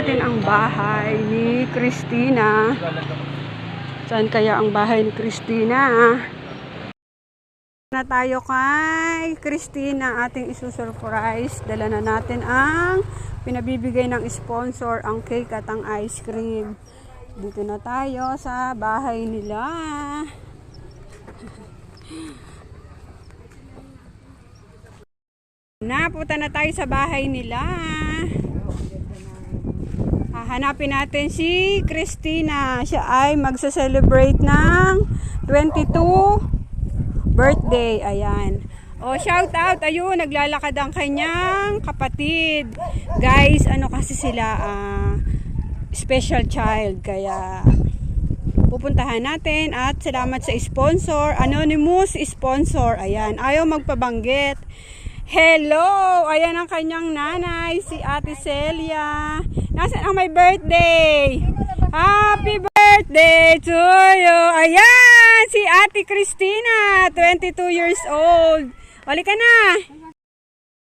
natin ang bahay ni Christina. Saan kaya ang bahay ni Christina? Na tayo kay Christina, ating isusurprise. Dala na natin ang pinabibigay ng sponsor, ang cake at ang ice cream. Dito na tayo sa bahay nila. Napunta na tayo sa bahay nila. Hahanapin natin si Christina. Siya ay magsa-celebrate ng 22 birthday. Ayan. O, shout out. Ayun, naglalakad ang kanyang kapatid. Guys, ano kasi sila, ah, special child. Kaya, pupuntahan natin at salamat sa sponsor. Anonymous sponsor. Ayan, ayaw magpabanggit. Hello! Ayan ang kanyang nanay, si Ate Celia. Nasaan ang may birthday? Happy birthday to you! Ayan! Si Ate Christina, 22 years old. Wali ka na!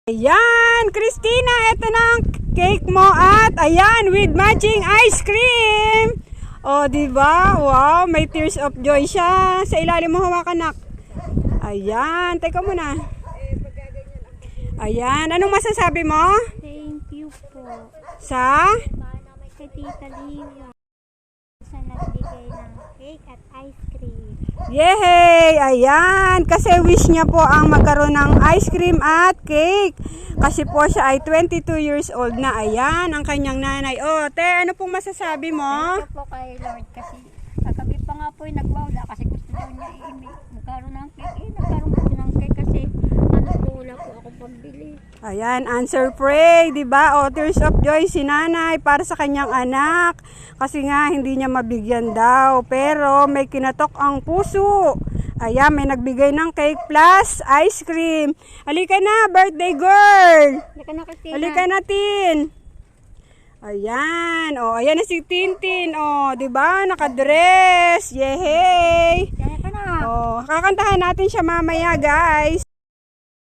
Ayan! Christina, ito na ang cake mo at ayan, with matching ice cream! O, di ba? Wow, may tears of joy siya. Sa ilalim mo hawakan, nak. Ayan, teka muna. Ayan, anong masasabi mo? Thank you po. Sa? Kay Tita Livia. Ng cake at ice cream. Yehey! Ayan! Kasi wish niya po ang magkaroon ng ice cream at cake. Kasi po siya ay 22 years old na. Ayan, ang kanyang nanay. O, te, ano pong masasabi mo? Thank you po kay Lord kasi kagabi pa nga po yung nagwawala kasi gusto niya magkaroon ng cake. Eh, nagkaroon po ng cake kasi ano po wala po ako pambili. Ayan, answer pray, 'di ba? O tears of joy si nanay para sa kanyang anak. Kasi nga hindi niya mabigyan daw, pero may kinatok ang puso. Ayan, may nagbigay ng cake plus ice cream. Halika na, birthday girl. Halika na Christina. Halika natin. Ayan, o ayan na si Tintin, o, 'di ba? Nakadress. Yehey. Kaya ka na. Oh, kakantahan natin siya mamaya, guys.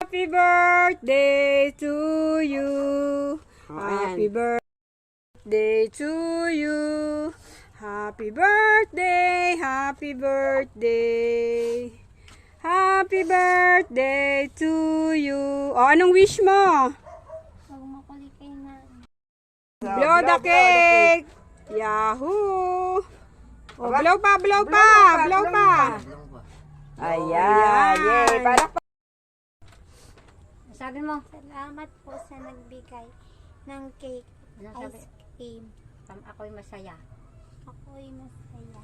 Happy birthday to you. Happy birthday to you. Happy birthday, happy birthday. Happy birthday to you. O, anong wish mo? Huwag na. Blow the cake. Yahoo. O, blow pa, blow pa, blow pa. Ayan, yay. Para Sabi mo. Salamat po sa nagbigay ng cake at ice cream. Ako'y masaya. Ako'y masaya.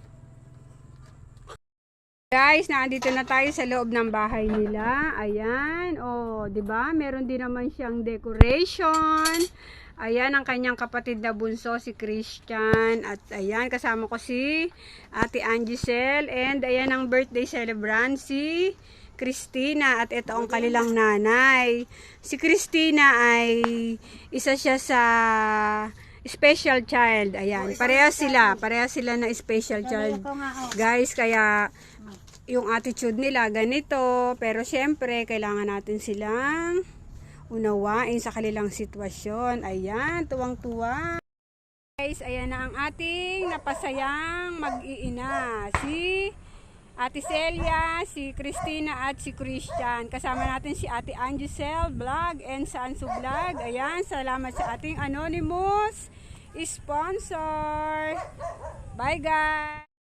Guys, nandito na tayo sa loob ng bahay nila. Ayan, oh, 'di ba? Meron din naman siyang decoration. Ayan ang kanyang kapatid na bunso si Christian at ayan kasama ko si Ate Angicel and ayan ang birthday celebrant si Christina at ito ang kanilang nanay. Si Christina ay isa siya sa special child. Ayan, parehas sila, parehas sila na special child. Oh. Guys, kaya yung attitude nila ganito, pero syempre kailangan natin silang unawain sa kanilang sitwasyon. Ayan, tuwang-tuwa. Guys, ayan na ang ating napasayang mag-iina. Si Ate Celia, si Christina at si Christian. Kasama natin si Ate Angicel Vlog and Sansu Vlog. Ayan, salamat sa ating anonymous sponsor. Bye guys!